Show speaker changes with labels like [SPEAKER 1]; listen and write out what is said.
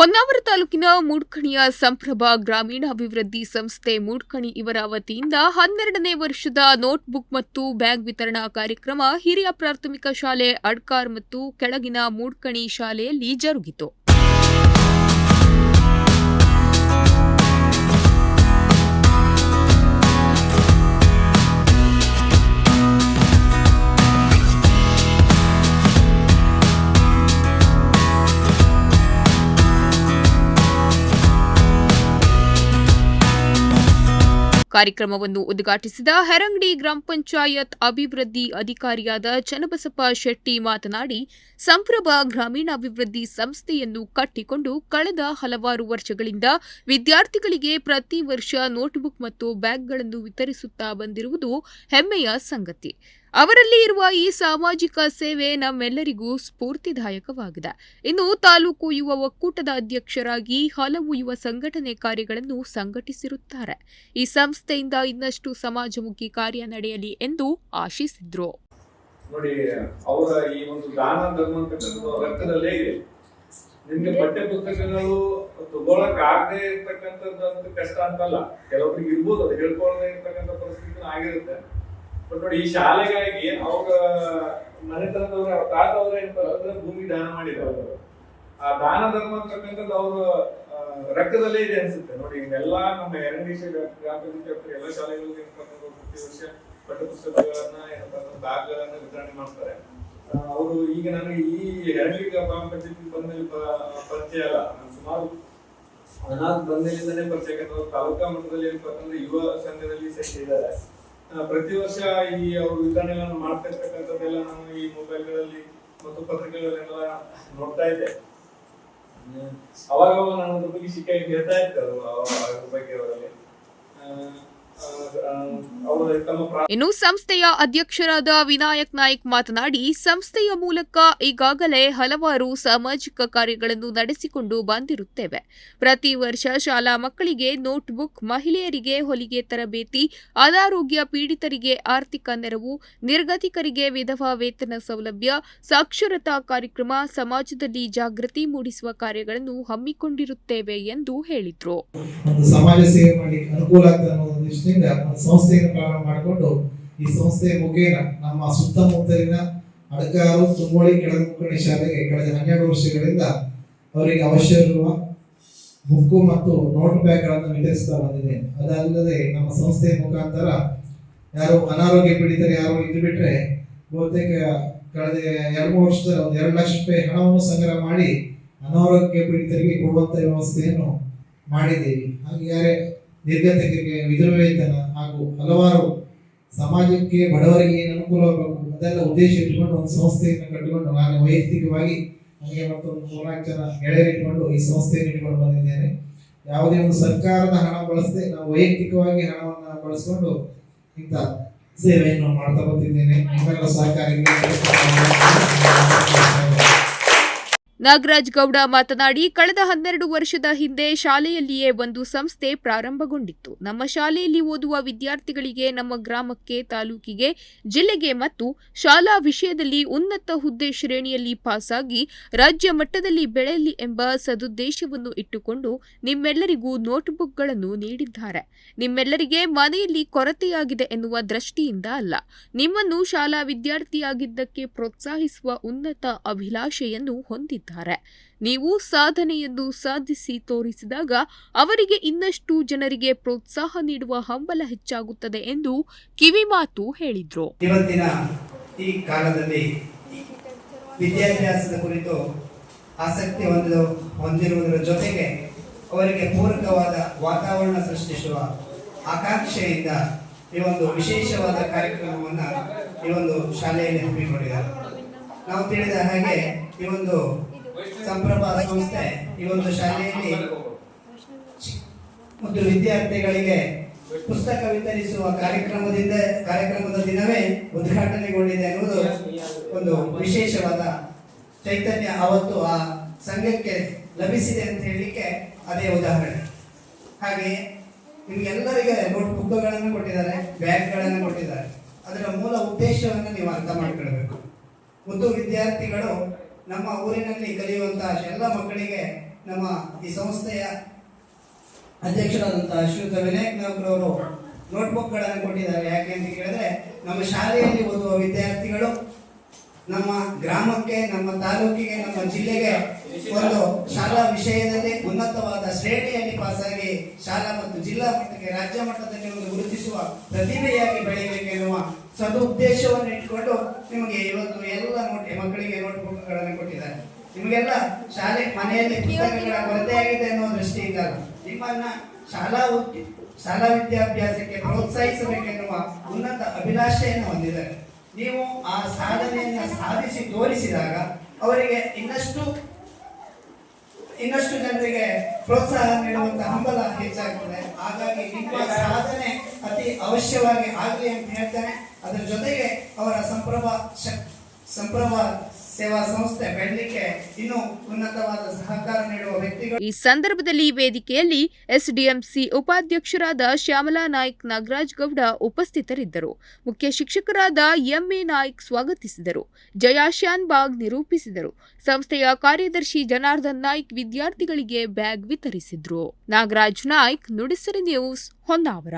[SPEAKER 1] ಹೊನ್ನಾವರ ತಾಲೂಕಿನ ಮೂಡ್ಕಣಿಯ ಸಂಪ್ರಭ ಗ್ರಾಮೀಣಾಭಿವೃದ್ಧಿ ಸಂಸ್ಥೆ ಮೂಡ್ಕಣಿ ಇವರ ವತಿಯಿಂದ ಹನ್ನೆರಡನೇ ವರ್ಷದ ನೋಟ್ಬುಕ್ ಮತ್ತು ಬ್ಯಾಗ್ ವಿತರಣಾ ಕಾರ್ಯಕ್ರಮ ಹಿರಿಯ ಪ್ರಾಥಮಿಕ ಶಾಲೆ ಅಡ್ಕಾರ್ ಮತ್ತು ಕೆಳಗಿನ ಮೂಡ್ಕಣಿ ಶಾಲೆಯಲ್ಲಿ ಜರುಗಿತು. ಕಾರ್ಯಕ್ರಮವನ್ನು ಉದ್ಘಾಟಿಸಿದ ಹೆರಂಗಡಿ ಗ್ರಾಮ ಪಂಚಾಯತ್ ಅಭಿವೃದ್ಧಿ ಅಧಿಕಾರಿಯಾದ ಚನ್ನಬಸಪ್ಪ ಶೆಟ್ಟಿ ಮಾತನಾಡಿ, ಸಂಪ್ರಭ ಗ್ರಾಮೀಣಾಭಿವೃದ್ಧಿ ಸಂಸ್ಥೆಯನ್ನು ಕಟ್ಟಿಕೊಂಡು ಕಳೆದ ಹಲವಾರು ವರ್ಷಗಳಿಂದ ವಿದ್ಯಾರ್ಥಿಗಳಿಗೆ ಪ್ರತಿ ವರ್ಷ ನೋಟ್ಬುಕ್ ಮತ್ತು ಬ್ಯಾಗ್ಗಳನ್ನು ವಿತರಿಸುತ್ತಾ ಬಂದಿರುವುದು ಹೆಮ್ಮೆಯ ಸಂಗತಿ. ಅವರಲ್ಲಿ ಇರುವ ಈ ಸಾಮಾಜಿಕ ಸೇವೆ ನಮ್ಮೆಲ್ಲರಿಗೂ ಸ್ಫೂರ್ತಿದಾಯಕವಾಗಿದೆ. ಇನ್ನು ತಾಲೂಕು ಯುವ ಒಕ್ಕೂಟದ ಅಧ್ಯಕ್ಷರಾಗಿ ಹಲವು ಯುವ ಸಂಘಟನೆ ಕಾರ್ಯಗಳನ್ನು ಸಂಘಟಿಸಿರುತ್ತಾರೆ. ಈ ಸಂಸ್ಥೆಯಿಂದ ಇನ್ನಷ್ಟು ಸಮಾಜಮುಖಿ ಕಾರ್ಯ ನಡೆಯಲಿ ಎಂದು ಆಶಿಸಿದ್ರು.
[SPEAKER 2] ನೋಡಿ, ಅವರ ಈ ಒಂದು ದಾನ ಧರ್ಮ ರಕ್ತದಲ್ಲೇ ಇದೆ. ನಿಮ್ಗೆ ಪಠ್ಯ ಪುಸ್ತಕಗಳು ತಗೊಳಕ್ ಆಗದೆ ಇರ್ತಕ್ಕಂಥದ್ದು ಕಷ್ಟ ಅಂತಲ್ಲ. ಕೆಲವೊಬ್ರಿಗೆ ಇರ್ಬೋದು, ಅದು ಹೇಳ್ಕೊಳ್ಳದೆ ಇರ್ತಕ್ಕಂಥ ಪರಿಸ್ಥಿತಿ ಆಗಿರುತ್ತೆ. ನೋಡಿ ಈ ಶಾಲೆಗಾಗಿ ಅವಾಗ ಮನೆತನದವ್ರ ಅವ್ರ ತಾತ ಅವ್ರ ಏನಪ್ಪ ಭೂಮಿ ದಾನ ಮಾಡಿದ್ದಾರೆ ಆ ದಾನ ಧರ್ಮ ಅಂತಕ್ಕಂಥದ್ದು ಅವ್ರ ರಕ್ತದಲ್ಲೇ ಇದೆ ಅನ್ಸುತ್ತೆ. ನೋಡಿ ಎಲ್ಲಾ ನಮ್ಮ ಎರಡನೇ ಗ್ರಾಮ ಎಲ್ಲ ಶಾಲೆಗಳಿಗೂ ಏನಪ್ಪಾ ಪ್ರತಿ ವರ್ಷ ಪಠ್ಯ ಪುಸ್ತಕಗಳನ್ನ ಏನಪ್ಪಾ ಬ್ಯಾಗ್ಗಳನ್ನ ವಿತರಣೆ ಮಾಡ್ತಾರೆ. ಅವರು ಈಗ ನನಗೆ ಈ ಎರಡನೇ ಗ್ರಾಮ ಪಂಚಾಯತಿ ಬಂದಲ್ಲಿ ಪರಿಚಯ ಅಲ್ಲ. ನಾನು ಸುಮಾರು ಅನಾಥ ಬಂದಲ್ಲಿಂದನೇ ಪರಿಚಯ ಯಾಕಂದ್ರೆ ತಾಲೂಕಾ ಮಟ್ಟದಲ್ಲಿ ಏನಪ್ಪಾ ಅಂತಂದ್ರೆ ಯುವ ಸಂಘದಲ್ಲಿ ಸೆಟ್ ಇದ್ದಾರೆ. ಪ್ರತಿ ವರ್ಷ ಈ ಅವರು ವಿತರಣೆಗಳನ್ನು ಮಾಡ್ತಾ ಇರ್ತಕ್ಕಂಥದ್ದೆಲ್ಲ ನಾನು ಈ ಮೊಬೈಲ್ಗಳಲ್ಲಿ ಮತ್ತು ಪತ್ರಿಕೆಗಳಲ್ಲೆಲ್ಲ ನೋಡ್ತಾ ಇದ್ದೆ. ಅವಾಗ ನಾನು ಅದ್ರ ಬಗ್ಗೆ ಶಿಕಾಯತ್ ಹೇಳ್ತಾ ಇರ್ತಾರೆ ಅವ್ರು ಬಗ್ಗೆ ಅವರಲ್ಲಿ
[SPEAKER 1] ಇನ್ನು ಸಂಸ್ಥೆಯ ಅಧ್ಯಕ್ಷರಾದ ವಿನಾಯಕ್ ನಾಯ್ಕ್ ಮಾತನಾಡಿ, ಸಂಸ್ಥೆಯ ಮೂಲಕ ಈಗಾಗಲೇ ಹಲವಾರು ಸಾಮಾಜಿಕ ಕಾರ್ಯಗಳನ್ನು ನಡೆಸಿಕೊಂಡು ಬಂದಿರುತ್ತೇವೆ. ಪ್ರತಿ ವರ್ಷ ಶಾಲಾ ಮಕ್ಕಳಿಗೆ ನೋಟ್ಬುಕ್ ಮಹಿಳೆಯರಿಗೆ ಹೊಲಿಗೆ ತರಬೇತಿ, ಅನಾರೋಗ್ಯ ಪೀಡಿತರಿಗೆ ಆರ್ಥಿಕ ನೆರವು, ನಿರ್ಗತಿಕರಿಗೆ ವಿಧವಾ ವೇತನ ಸೌಲಭ್ಯ, ಸಾಕ್ಷರತಾ ಕಾರ್ಯಕ್ರಮ, ಸಮಾಜದಲ್ಲಿ ಜಾಗೃತಿ ಮೂಡಿಸುವ ಕಾರ್ಯಗಳನ್ನು ಹಮ್ಮಿಕೊಂಡಿರುತ್ತೇವೆ ಎಂದು ಹೇಳಿದರು.
[SPEAKER 3] ಸಮಾಜ ಸೇವೆ ಅನುಕೂಲ ಅನ್ನೋ ಒಂದು ಸಂಸ್ಥೆಯನ್ನು ಪ್ರಾರಂಭ ಮಾಡಿಕೊಂಡು ಈ ಸಂಸ್ಥೆಯ ಮುಖೇನ ನಮ್ಮ ಸುತ್ತಮುತ್ತಲಿನ ಅಡಕಾರು ತುಂಬಳಿ ಕೆಳಮುಕ್ಕಣಿ ಶಾಲೆಗೆ ಕಳೆದ ಹನ್ನೆರಡು ವರ್ಷಗಳಿಂದ ಅವರಿಗೆ ಅವಶ್ಯ ಇರುವ ಬುಕ್ಕು ಮತ್ತು ನೋಟ್ ಬ್ಯಾಗ್ಗಳನ್ನು ವಿತರಿಸ್ತಾ ಬಂದಿದೆ. ಅದಲ್ಲದೆ ನಮ್ಮ ಸಂಸ್ಥೆಯ ಮುಖಾಂತರ ಯಾರು ಅನಾರೋಗ್ಯ ಪೀಡಿತರು ಯಾರು ಇದ್ದು ಬಿಟ್ರೆ ಬಹುತೇಕ ಕಳೆದ ಎರಡು ಮೂರು ವರ್ಷದಲ್ಲಿ ಒಂದು ಎರಡು ಲಕ್ಷ ರೂಪಾಯಿ ಹಣವನ್ನು ಸಂಗ್ರಹ ಮಾಡಿ ಅನಾರೋಗ್ಯ ಪೀಡಿತರಿಗೆ ಕೊಡುವಂಥ ವ್ಯವಸ್ಥೆಯನ್ನು ಮಾಡಿದ್ದೀವಿ. ಹಾಗೆ ಯಾರೇ ನಿರ್ಗತಿಕರಿಗೆ ವಿಧವೇತನ ವೇತನ ಹಾಗೂ ಹಲವಾರು ಸಮಾಜಕ್ಕೆ ಬಡವರಿಗೆ ಏನು ಅನುಕೂಲವಾಗಬೇಕು ಅದೆಲ್ಲ ಉದ್ದೇಶ ಇಟ್ಕೊಂಡು ಒಂದು ಸಂಸ್ಥೆಯನ್ನು ಕಟ್ಟಿಕೊಂಡು ನಾನು ವೈಯಕ್ತಿಕವಾಗಿ ನನಗೆ ಮತ್ತೊಂದು ಮೂರ್ನಾಲ್ಕು ಜನ ಗೆಳೆಯರಿಟ್ಟುಕೊಂಡು ಈ ಸಂಸ್ಥೆಯನ್ನು ಇಟ್ಕೊಂಡು ಬಂದಿದ್ದೇನೆ. ಯಾವುದೇ ಒಂದು ಸರ್ಕಾರದ ಹಣ ಬಳಸದೆ ನಾವು ವೈಯಕ್ತಿಕವಾಗಿ ಹಣವನ್ನು ಬಳಸಿಕೊಂಡು ಇಂಥ ಸೇವೆಯನ್ನು ಮಾಡ್ತಾ ಬರ್ತಿದ್ದೇನೆ ನಿಮ್ಮೆಲ್ಲ
[SPEAKER 1] ನಾಗರಾಜ್ ಗೌಡ ಮಾತನಾಡಿ, ಕಳೆದ ಹನ್ನೆರಡು ವರ್ಷದ ಹಿಂದೆ ಶಾಲೆಯಲ್ಲಿಯೇ ಒಂದು ಸಂಸ್ಥೆ ಪ್ರಾರಂಭಗೊಂಡಿತ್ತು. ನಮ್ಮ ಶಾಲೆಯಲ್ಲಿ ಓದುವ ವಿದ್ಯಾರ್ಥಿಗಳಿಗೆ ನಮ್ಮ ಗ್ರಾಮಕ್ಕೆ, ತಾಲೂಕಿಗೆ, ಜಿಲ್ಲೆಗೆ ಮತ್ತು ಶಾಲಾ ವಿಷಯದಲ್ಲಿ ಉನ್ನತ ಹುದ್ದೆ ಶ್ರೇಣಿಯಲ್ಲಿ ಪಾಸಾಗಿ ರಾಜ್ಯ ಮಟ್ಟದಲ್ಲಿ ಬೆಳೆಯಲಿ ಎಂಬ ಸದುದ್ದೇಶವನ್ನು ಇಟ್ಟುಕೊಂಡು ನಿಮ್ಮೆಲ್ಲರಿಗೂ ನೋಟ್ಬುಕ್ಗಳನ್ನು ನೀಡಿದ್ದಾರೆ. ನಿಮ್ಮೆಲ್ಲರಿಗೆ ಮನೆಯಲ್ಲಿ ಕೊರತೆಯಾಗಿದೆ ಎನ್ನುವ ದೃಷ್ಟಿಯಿಂದ ಅಲ್ಲ, ನಿಮ್ಮನ್ನು ಶಾಲಾ ವಿದ್ಯಾರ್ಥಿಯಾಗಿದ್ದಕ್ಕೆ ಪ್ರೋತ್ಸಾಹಿಸುವ ಉನ್ನತ ಅಭಿಲಾಷೆಯನ್ನು ಹೊಂದಿದ್ದಾರೆ ನೀವು ಸಾಧನೆಯನ್ನು ಸಾಧಿಸಿ ತೋರಿಸಿದಾಗ ಅವರಿಗೆ ಇನ್ನಷ್ಟು ಜನರಿಗೆ ಪ್ರೋತ್ಸಾಹ ನೀಡುವ ಹಂಬಲ ಹೆಚ್ಚಾಗುತ್ತದೆ ಎಂದು ಕಿವಿಮಾತು ಹೇಳಿದ್ರು.
[SPEAKER 4] ಇವತ್ತಿನ ಈ ಕಾಲದಲ್ಲಿ ವಿದ್ಯಾಭ್ಯಾಸದ ಕುರಿತು ಆಸಕ್ತಿ ಹೊಂದಿದ ಹೊಂದಿರುವುದರ ಜೊತೆಗೆ ಅವರಿಗೆ ಪೂರಕವಾದ ವಾತಾವರಣ ಸೃಷ್ಟಿಸುವ ಆಕಾಂಕ್ಷೆಯಿಂದ ಈ ಒಂದು ವಿಶೇಷವಾದ ಕಾರ್ಯಕ್ರಮವನ್ನು ಈ ಒಂದು ಶಾಲೆಯಲ್ಲಿ ಹಮ್ಮಿಕೊಂಡಿದ್ದಾರೆ. ನಾವು ತಿಳಿದ ಹಾಗೆ ಈ ಒಂದು ಸಂಪ್ರಭ ಸಂಸ್ಥೆ ಈ ಒಂದು ಶಾಲೆಯಲ್ಲಿ ಮತ್ತು ವಿದ್ಯಾರ್ಥಿಗಳಿಗೆ ಪುಸ್ತಕ ವಿತರಿಸುವ ಕಾರ್ಯಕ್ರಮದಿಂದ ಕಾರ್ಯಕ್ರಮದ ದಿನವೇ ಉದ್ಘಾಟನೆಗೊಂಡಿದೆ ಅನ್ನುವುದು ಒಂದು ವಿಶೇಷವಾದ ಚೈತನ್ಯ ಅವತ್ತು ಆ ಸಂಘಕ್ಕೆ ಲಭಿಸಿದೆ ಅಂತ ಹೇಳಲಿಕ್ಕೆ ಅದೇ ಉದಾಹರಣೆ. ಹಾಗೆ ನಿಮ್ಗೆಲ್ಲರಿಗೆ ನೋಟ್ ಬುಕ್ಗಳನ್ನು ಕೊಟ್ಟಿದ್ದಾರೆ, ಬ್ಯಾಗ್ಗಳನ್ನು ಕೊಟ್ಟಿದ್ದಾರೆ. ಅದರ ಮೂಲ ಉದ್ದೇಶವನ್ನು ನೀವು ಅರ್ಥ ಮಾಡಿಕೊಳ್ಬೇಕು ಮುದ್ದು ವಿದ್ಯಾರ್ಥಿಗಳು ನಮ್ಮ ಊರಿನಲ್ಲಿ ಕಲಿಯುವಂತಹ ಎಲ್ಲ ಮಕ್ಕಳಿಗೆ ನಮ್ಮ ಈ ಸಂಸ್ಥೆಯ ಅಧ್ಯಕ್ಷರಾದಂತಹ ಶ್ರೀಯುತ ವಿನಾಯಕ್ ನಾಗ್ರವರು ನೋಟ್ಬುಕ್ಗಳನ್ನು ಕೊಟ್ಟಿದ್ದಾರೆ. ಯಾಕೆ ಅಂತ ಕೇಳಿದ್ರೆ, ನಮ್ಮ ಶಾಲೆಯಲ್ಲಿ ಓದುವ ವಿದ್ಯಾರ್ಥಿಗಳು ನಮ್ಮ ಗ್ರಾಮಕ್ಕೆ, ನಮ್ಮ ತಾಲೂಕಿಗೆ, ನಮ್ಮ ಜಿಲ್ಲೆಗೆ ಒಂದು ಶಾಲಾ ವಿಷಯದಲ್ಲಿ ಉನ್ನತವಾದ ಶ್ರೇಣಿಯಲ್ಲಿ ಪಾಸಾಗಿ ಶಾಲಾ ಮತ್ತು ಜಿಲ್ಲಾ ಮಟ್ಟಕ್ಕೆ ರಾಜ್ಯ ಮಟ್ಟದಲ್ಲಿ ಒಂದು ಗುರುತಿಸುವ ಪ್ರತಿಭೆಯಾಗಿ ಬೆಳೆಯಬೇಕೆನ್ನುವ ಸದುದ್ದೇಶವನ್ನು ಇಟ್ಕೊಂಡು ನಿಮಗೆ ಇವತ್ತು ಎಲ್ಲ ನೋಟ್, ಮಕ್ಕಳಿಗೆ ನೋಟ್ಬುಕ್ಗಳನ್ನು ಕೊಟ್ಟಿದ್ದಾರೆ. ನಿಮಗೆಲ್ಲ ಶಾಲೆ, ಮನೆಯಲ್ಲಿ ಪುಸ್ತಕಗಳ ಕೊರತೆಯಾಗಿದೆ ಅನ್ನೋ ದೃಷ್ಟಿಯಿಂದ ನಿಮ್ಮನ್ನ ಶಾಲಾ ಶಾಲಾ ವಿದ್ಯಾಭ್ಯಾಸಕ್ಕೆ ಪ್ರೋತ್ಸಾಹಿಸಬೇಕೆನ್ನುವ ಉನ್ನತ ಅಭಿಲಾಷೆಯನ್ನು ಹೊಂದಿದ್ದಾರೆ. ನೀವು ಆ ಸಾಧನೆಯನ್ನ ಸಾಧಿಸಿ ತೋರಿಸಿದಾಗ ಅವರಿಗೆ ಇನ್ನಷ್ಟು ಇನ್ನಷ್ಟು ಜನರಿಗೆ ಪ್ರೋತ್ಸಾಹ ನೀಡುವಂತ ಹಂಬಲ ಹೆಚ್ಚಾಗ್ತದೆ. ಹಾಗಾಗಿ ನಿಮ್ಮ ಸಾಧನೆ ಅತಿ ಅವಶ್ಯವಾಗಿ ಆಗಲಿ ಅಂತ ಹೇಳ್ತೇನೆ. ಅದರ ಜೊತೆಗೆ ಅವರ ಸಂಪ್ರಭ ಸಂಪ್ರಭ ಸೇವಾ ಸಂಸ್ಥೆ ಬೆಳಲಿಕ್ಕೆ ಇನ್ನು ಉನ್ನತವಾದ ಸಹಕಾರ ನೀಡುವ ವ್ಯಕ್ತಿಗಳು
[SPEAKER 1] ಈ ಸಂದರ್ಭದಲ್ಲಿ ವೇದಿಕೆಯಲ್ಲಿ ಎಸ್ಡಿಎಂಸಿ ಉಪಾಧ್ಯಕ್ಷರಾದ ಶ್ಯಾಮಲಾ ನಾಯ್ಕ್, ನಾಗರಾಜ್ ಗೌಡ ಉಪಸ್ಥಿತರಿದ್ದರು. ಮುಖ್ಯ ಶಿಕ್ಷಕರಾದ ಎಂಎ ನಾಯ್ಕ್ ಸ್ವಾಗತಿಸಿದರು. ಜಯಾಶ್ಯಾನ್ ಬಾಗ್ ನಿರೂಪಿಸಿದರು. ಸಂಸ್ಥೆಯ ಕಾರ್ಯದರ್ಶಿ ಜನಾರ್ದನ್ ನಾಯ್ಕ್ ವಿದ್ಯಾರ್ಥಿಗಳಿಗೆ ಬ್ಯಾಗ್ ವಿತರಿಸಿದ್ರು. ನಾಗರಾಜ್ ನಾಯ್ಕ್, ನುಡಿಸರಿ ನ್ಯೂಸ್, ಹೊನ್ನಾವರ.